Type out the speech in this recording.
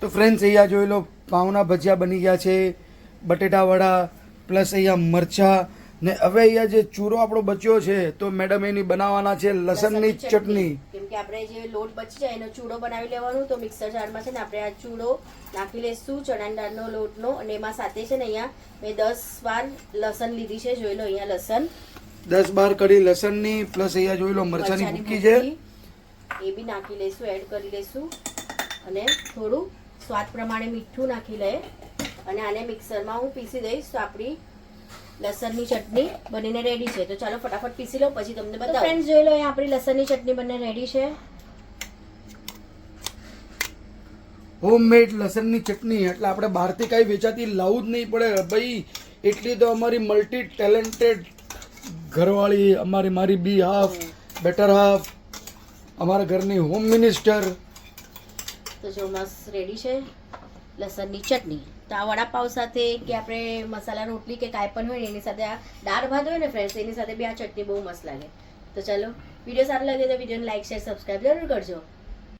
તો ફ્રેન્ડ્સ અહીંયા જોઈ લો પાઉના ભજીયા બની ગયા છે બટેટાવડા પ્લસ અહીંયા મરચા ને હવે અહીંયા જે ચૂરો આપણો બચ્યો છે તો મેડમ એની બનાવવાના છે લસણની ચટણી. કેમ કે આપણે જે લોટ બચી જાય એનો ચૂડો બનાવી લેવાનો તો મિક્સર જારમાં છે ને આપણે આ ચૂડો નાખી લઈશું ચણાની દાળનો લોટનો અને એમાં સાથે છે ને અહીંયા મેં દસ વાર લસણ લીધી છે જોઈ લો અહીંયા લસણ. દસ બાર કડી લસણની પ્લસ અહીંયા જોઈ લો મરચાની ભૂકી છે. એ બી નાખી લઈશું એડ કરી લઈશું અને થોડું સ્વાદ પ્રમાણે મીઠું નાખી લઈએ અને આને મિક્સરમાં હું પીસી દઈશ તો આપણી લસણની ચટણી બનીને રેડી છે. તો ચાલો ફટાફટ પીસી લો પછી તમને બતાવો. ફ્રેન્ડ્સ જોઈ લો આપણી લસણની ચટણી બનીને રેડી છે. હોમમેડ લસણની ચટણી એટલે આપણે બહારથી કાંઈ વેચાતી લાવવું જ નહીં પડે. ભાઈ એટલી તો અમારી મલ્ટી ટેલેન્ટેડ ઘરવાળી અમારી મારી બી હાફ બેટર હાફ અમારા ઘરની હોમ મિનિસ્ટર તો જો મસ્ત રેડી છે. લસણની ચટણી. તો આ વડાપાવ સાથે કે આપણે મસાલા રોટલી કે કાંઈ પણ હોય ને એની સાથે આ દાળ ભાત હોય ને ફ્રેન્ડ્સ એની સાથે બી આ ચટણી બહુ મસ્ત લાગે. તો ચાલો વીડિયો સારો લાગે તો વિડીયોને લાઈક શેર સબસ્ક્રાઈબ જરૂર કરજો.